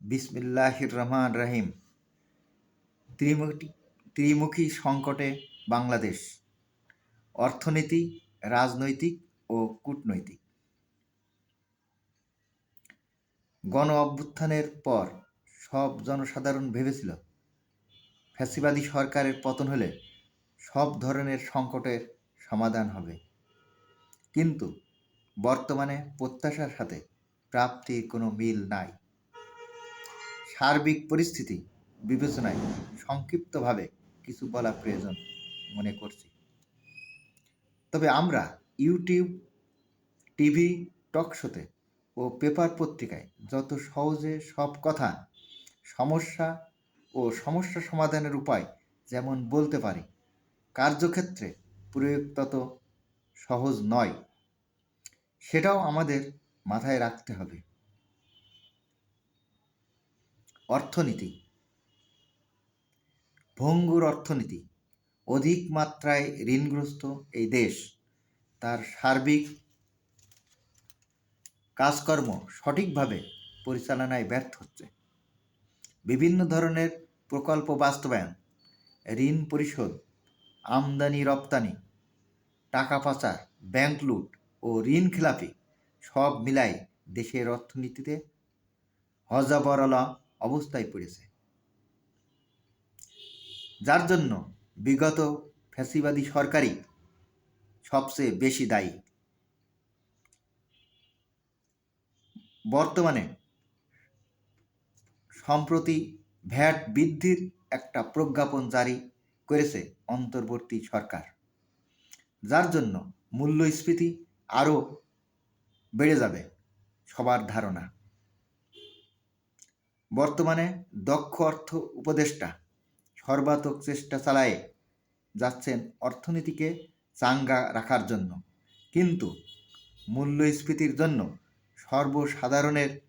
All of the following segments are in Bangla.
বিসমিল্লাহির রহমান রাহিম। ত্রিমুখী ত্রিমুখী সংকটে বাংলাদেশ। অর্থনীতি, রাজনৈতিক ও কূটনৈতিক। গণ অভ্যুত্থানের পর সব জনসাধারণ ভেবেছিল, ফ্যাসিবাদী সরকারের পতন হলে সব ধরনের সংকটের সমাধান হবে। কিন্তু বর্তমানে প্রত্যাশার সাথে প্রাপ্তির কোনো মিল নাই। সার্বিক পরিস্থিতি বিবেচনায় সংক্ষিপ্তভাবে কিছু বলা প্রয়োজন মনে করছি। তবে আমরা ইউটিউব, টিভি, টক শোতে ও পেপার পত্রিকায় যত সহজে সব কথা, সমস্যা ও সমস্যা সমাধানের উপায় যেমন বলতে পারি, কার্যক্ষেত্রে প্রয়োগ তত সহজ নয়। সেটাও আমাদের মাথায় রাখতে হবে। অর্থনীতি। ভঙ্গুর অর্থনীতি, অধিক মাত্রায় ঋণগ্রস্ত এই দেশ, তার সার্বিক কাজকর্ম সঠিকভাবে পরিচালনায় ব্যর্থ হচ্ছে। বিভিন্ন ধরনের প্রকল্প বাস্তবায়ন, ঋণ পরিশোধ, আমদানি, রপ্তানি, টাকা পাচার, ব্যাংক লুট ও ঋণ খেলাপি সব মিলাই দেশের অর্থনীতিতে হজাবরলা অবস্থায় পড়েছে। যার জন্য বিগত ফ্যাসিবাদী সরকারই সবচেয়ে বেশি দায়ী। বর্তমানে সম্প্রতি ভ্যাট বৃদ্ধির একটা প্রজ্ঞাপন জারি করেছে অন্তর্বর্তী সরকার। যার জন্য মূল্যস্ফীতি আরও বেড়ে যাবে, সবার ধারণা। বর্তমানে দক্ষ অর্থ উপদেষ্টা সর্বাত্মক চেষ্টা চালায়ে যাচ্ছেন অর্থনীতিকে চাঙ্গা রাখার জন্য। কিন্তু মূল্যস্ফীতির জন্য সর্বসাধারণের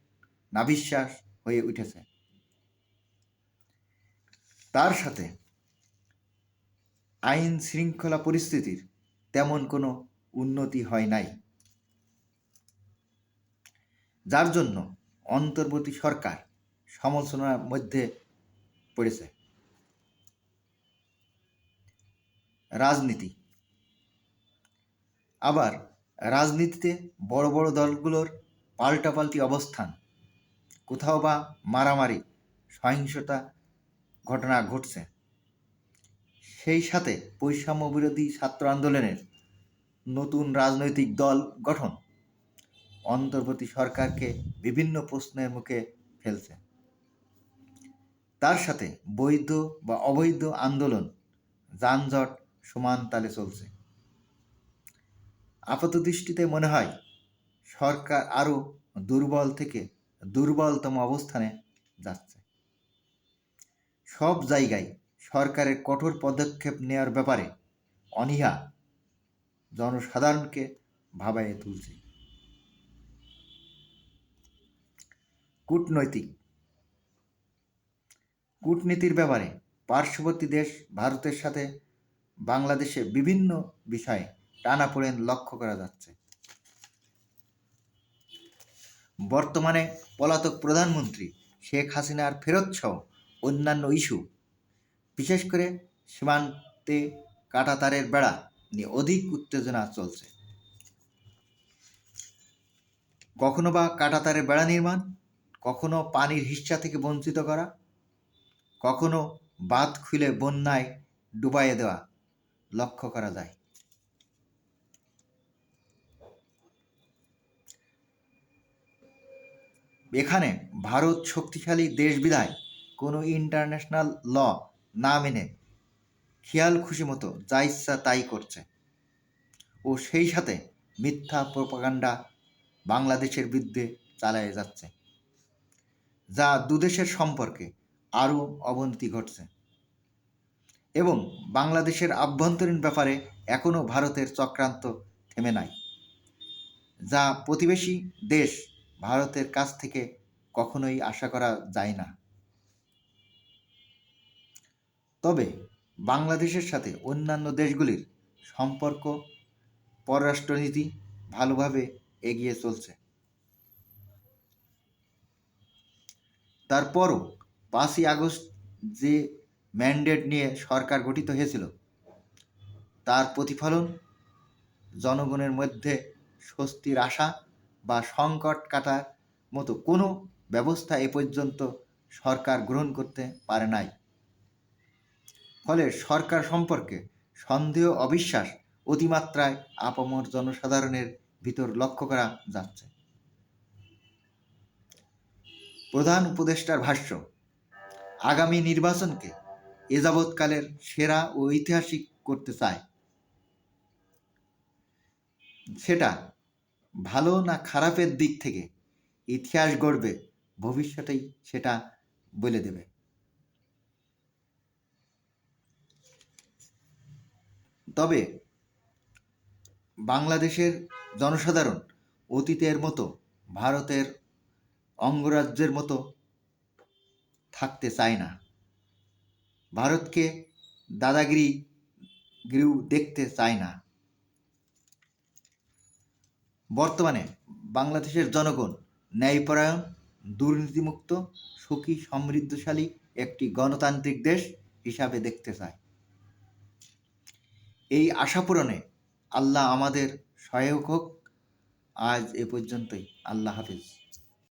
নাবিশ্বাস হয়ে উঠেছে। তার সাথে আইন শৃঙ্খলা পরিস্থিতির তেমন কোনো উন্নতি হয় নাই। যার জন্য অন্তর্বর্তী সরকার সমালোচনার মধ্যে পড়েছে। রাজনীতি। আবার রাজনীতিতে বড় বড় দলগুলোর পাল্টাপাল্টি অবস্থান। কোথাও বা মারামারি, সহিংসতা ঘটনা ঘটছে। সেই সাথে বৈষম্য বিরোধী ছাত্র আন্দোলনের নতুন রাজনৈতিক দল গঠন। অন্তর্বর্তী সরকারকে বিভিন্ন প্রশ্নের মুখে ফেলছে। তার সাথে বৈধ বা অবৈধ আন্দোলন, যানজট সমান তালে চলছে। আপাত দৃষ্টিতে মনে হয়, সরকার আরও দুর্বল থেকে দুর্বলতম অবস্থানে যাচ্ছে। সব জায়গায় সরকারের কঠোর পদক্ষেপ নেওয়ার ব্যাপারে অনীহা জনসাধারণকে ভাবায় তুলছে। কূটনৈতিক কূটনীতির ব্যাপারে পার্শ্ববর্তী দেশ ভারতের সাথে বাংলাদেশে বিভিন্ন বিষয়ে টানাপোড়েন লক্ষ্য করা যাচ্ছে। বর্তমানে পলাতক প্রধানমন্ত্রী শেখ হাসিনার ফেরত সহ অন্যান্য ইস্যু, বিশেষ করে সীমান্তে কাটাতারের বেড়া নিয়ে অধিক উত্তেজনা চলছে। কখনো বা কাটাতারের বেড়া নির্মাণ, কখনো পানির হিস্সা থেকে বঞ্চিত করা কখনো বাঁধ খুলে বন্যায় ডুবাইয়ে দেওয়া লক্ষ্য করা যায়। এখানে ভারত শক্তিশালী দেশ বিধায় কোনো ইন্টারন্যাশনাল ল না মেনে খেয়াল খুশি মতো যা ইচ্ছা তাই করছে। ও সেই সাথে মিথ্যা প্রপাগান্ডা বাংলাদেশের বিরুদ্ধে চালায় যাচ্ছে, যা দুদেশের সম্পর্কে আরও অবনতি ঘটছে। এবং বাংলাদেশের আভ্যন্তরীণ ব্যাপারে এখনও ভারতের চক্রান্ত থেমে নাই, যা প্রতিবেশী দেশ ভারতের কাছ থেকে কখনোই আশা করা যায় না। তবে বাংলাদেশের সাথে অন্যান্য দেশগুলির সম্পর্ক, পররাষ্ট্রনীতি ভালোভাবে এগিয়ে চলছে। তারপরও পাঁচই আগস্ট যে ম্যান্ডেট নিয়ে সরকার গঠিত হয়েছিল, তার প্রতিফলন জনগণের মধ্যে স্বস্তির আশা বা সংকট কাটার মতো কোনো ব্যবস্থা এ পর্যন্ত সরকার গ্রহণ করতে পারে নাই। ফলে সরকার সম্পর্কে সন্দেহ, অবিশ্বাস অতিমাত্রায় আপামর জনসাধারণের ভিতর লক্ষ্য করা যাচ্ছে। প্রধান উপদেষ্টার ভাষ্য আগামী নির্বাচনকে এ যাবৎকালের সেরা ও ঐতিহাসিক করতে চায়। সেটা ভালো না খারাপের দিক থেকে ইতিহাস গড়বে, ভবিষ্যতেই সেটা বলে দেবে। তবে বাংলাদেশের জনসাধারণ অতীতের মতো, ভারতের অঙ্গরাজ্যের মতো থাকতে চায় না। ভারতকে দাদাগিরি গিরিও দেখতে চায় না। বর্তমানে বাংলাদেশের জনগণ ন্যায়পরায়ণ, দুর্নীতিমুক্ত, সুখী, সমৃদ্ধশালী একটি গণতান্ত্রিক দেশ হিসাবে দেখতে চায়। এই আশা পূরণে আল্লাহ আমাদের সহায়ক হোক। আজ এ পর্যন্তই। আল্লাহ হাফিজ।